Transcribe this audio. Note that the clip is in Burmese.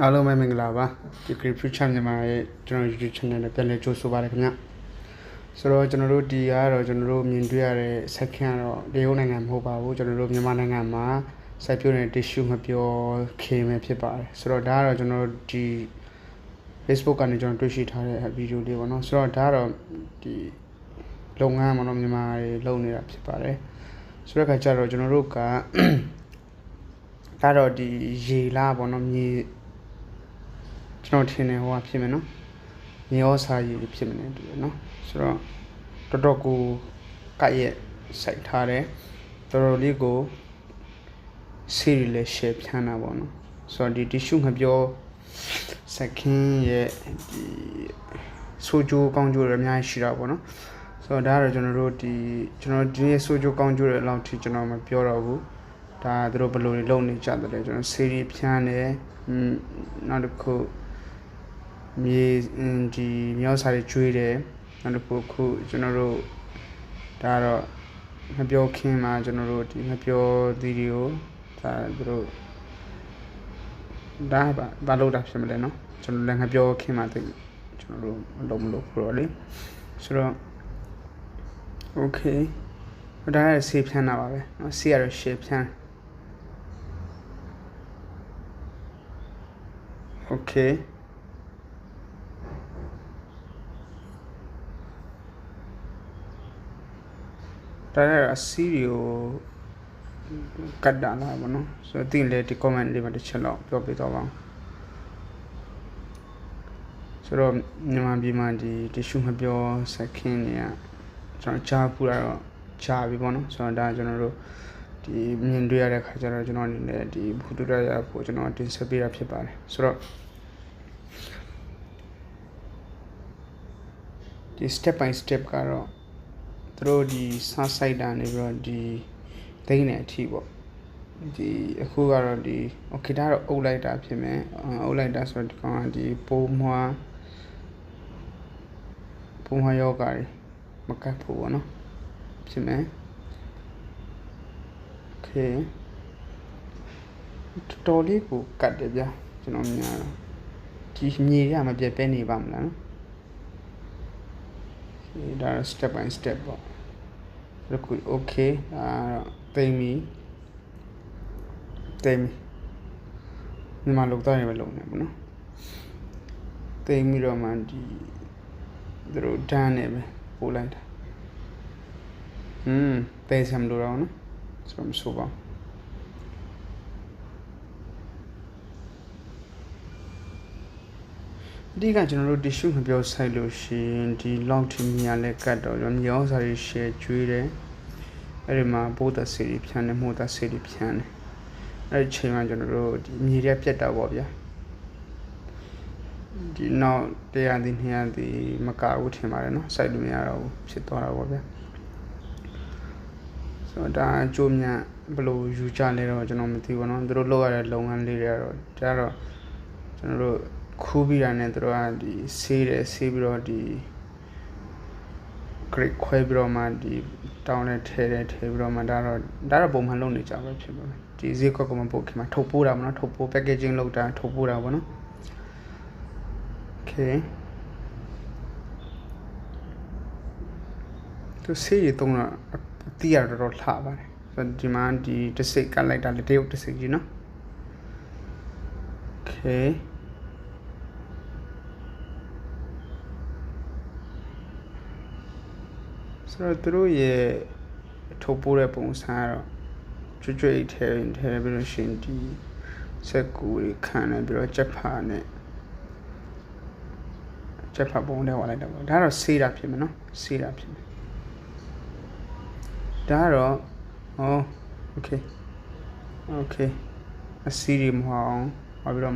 အားလုံးပဲမင်္ဂလာပါဒီ Great Future မြန်မာရဲ့ကျွန်တော် YouTube channel နဲ့ပြန်လည်ကြိုဆိုပါရခင်ဗျဆိုတော့ကျွန်တော်တို့ဒီကတော့ကျွန်တော်တို့မြင်တွေ့ရတဲ့ဆက်ခင်းကတော့တရုတ်နိုင်ငံမဟုတ်ပါဘူးကျွန်တော်တို့မြန်မာနိုင်ငံမှာစိုက်ပျိုးနေတဲ့ tissue မပြောခေမယ်ဖြစ်ပါတယ်ဆိုတော့ဒါကတော့ကျွန်တော်တို့ဒီ Facebook ကနေကျွန်တော်တွေ့ရှိထားတဲ့ဗီဒီယိုလေးပေါ့နော်ဆိုတော့ဒါကတော့ဒီလုပ်ငန်းမှာတော့မြန်မာတွေလုပ်နေတာဖြစ်ပါတယ်ဆိုတော့ခါကျတော့ကျွန်တော်တို့ကဒါတော့ဒီရေလာပေါ့နော်မြေ ကျွန်တော်ထင်တယ်ဟိုကဖြစ်မယ်နော်မြေဩစာရည်ဖြစ်မယ်တူတယ်နော်ဆိုတော့တော်တော်ကိုကက်ရဲ့စိုက်ထားတယ်တော်တော်လေးကိုစီရီလေး share ဖြန်းတာပေါ့နော်ဆိုတော့ဒီ tissue ငပြောစက်ခင်းရဲ့ဒီဆိုဂျိုကောင်းကျိုးတွေအများကြီးရှိတာပေါ့နော်ဆိုတော့ဒါကတော့ကျွန်တော်တို့ဒီကျွန်တော်ဒီဆိုဂျိုကောင်းကျိုးတွေအလောက်ထိကျွန်တော်မပြောတော့ဘူးဒါသူတို့ဘယ်လိုတွေလုပ်နေကြတယ်လဲကျွန်တော်စီရီဖြန်းတယ်อืมနောက်တစ်ခု မြေဒီမြောက်စာတွေကျွေးတယ်နောက်တစ်ခုခုကျွန်တော်တို့ဒါတော့မပြောခင်းမှာကျွန်တော်တို့ဒီမပြောသီးတွေကိုဒါသူတို့ဒါဘာဘာလို့တာဖြစ်မလဲเนาะကျွန်တော်လည်းငါပြောခင်းမှာတိတ်ကျွန်တော်တို့မလုပ်မလို့ပြောလေဆိုတော့ okay ဒါလည်းဆေးဖြန်းတာပါပဲเนาะဆေးရတော့ရှေ့ဖြန်း okay ဒါလည်းအစီရီကိုကတ်တာလာပါတော့ဆိုတော့တင်လေဒီ comment လေးမှာတစ်ချက်တော့ပြောပြတော့ပါအောင်ဆိုတော့မြန်မာပြည်မှာဒီ tissue မပြောဆက်ခင်းနေရကျွန်တော်ကြားပူတာတော့ကြားပြီပေါ့နော်ဆိုတော့ဒါကျွန်တော်တို့ဒီမြင်တွေ့ရတဲ့ခါကျတော့ကျွန်တော်အနေနဲ့ဒီဘူတူရရဖို့ကျွန်တော်တင်ဆက်ပေးတာဖြစ်ပါတယ်ဆိုတော့ဒီ step by step ကတော့ သူတို့ဒီစားဆိုင်တာနေပြီးတော့ဒီဒိန်းနေအထိပေါ့ဒီအခုကတော့ဒီ okay ဒါတော့အုပ်လိုက်တာဖြစ်မယ်အုပ်လိုက်တာဆိုတော့ဒီကောင်ကဒီပိုးမွားပိုးမွားယောဂါတွေမကတ်ဖို့ပေါ့နော်ဖြစ်မယ် okay တော်တော်လေးကိုကတ်တယ်ဗျာကျွန်တော်များတော့ဒီမြေရမပြတ်ပဲနေပါမလားနော် ဒီဒါ step by step ပေါ့ဒီခု okay ဒါတော့သိပြီသိပြီဒီမှာလောက်တော့ရပဲလုံနေပေါ့နော်သိပြီးတော့မှဒီသူတို့ဒန်းနေပဲပို့လိုက်တာอืมသိစမ်းလို့တော့နော်ဆိုတော့မဆိုပါဘူး ဒီကကျွန်တော်တို့ tissue မပြောဆိုင်လို့ရှိရင်ဒီ long team ညာလဲကတ်တော့ကျွန်တော်မြောင်းစာတွေ share ကျွေးတယ်အဲ့ဒီမှာပိုးသက်စီတွေဖြန်းတယ်မှုသက်စီတွေဖြန်းတယ်အဲ့ဒီချိန်မှာကျွန်တော်တို့ဒီမြေရက်ပြတ်တာပေါ့ဗျာဒီနောက်တရားဒီ200ဒီမကဘူးထင်ပါတယ်နော်စိုက်လို့မရတော့ဘူးဖြစ်သွားတာပေါ့ဗျာဆိုတော့ဒါအကျိုးမြတ်ဘယ်လိုယူကြလဲတော့ကျွန်တော်မသိဘူးเนาะသူတို့လုပ်ရတဲ့လုပ်ငန်းလေးတွေကတော့ဒါတော့ကျွန်တော်တို့ ခူးပြီးတာနဲ့သူတို့ကဒီဆေးတယ်ဆေးပြီးတော့ဒီ grade ခွဲပြီးတော့မှဒီတောင်းနဲ့ထဲတယ်ထဲပြီးတော့မှဒါတော့ဒါတော့ပုံမှန်လုပ်နေကြပဲဖြစ်ပါမယ်ဒီဈေးကွက်ကမှပို့ခင်မှာထုတ်ပိုးတာပေါ့နော်ထုတ်ပိုး packaging လုပ်တာထုတ်ပိုးတာပေါ့နော် okay သူဆေးရတုံးတော့အတိရတော့တော့လှပါတယ်ဆိုတော့ဒီမှာဒီတစ်စိတ်ကတ်လိုက်တာလေတရုတ်တစ်စိတ်ကြီးနော် okay ဆိုတော့သူတို့ရဲ့ထုတ်ပိုးတဲ့ပုံစံကတော့ကျွတ်ကျွတ်ထဲထဲပြီးလို့ရှိရင်ဒီစက်ကူတွေခံနေပြီးတော့ချက်ဖာနဲ့ချက်ဖာပုံထဲဝါလိုက်တော့ဒါတော့ဆေးတာဖြစ်မယ်နော်ဆေးတာဖြစ်မယ်ဒါတော့ဟောโอเคโอเคအစီရီမဟုတ်အောင်ဟောပြီးတော့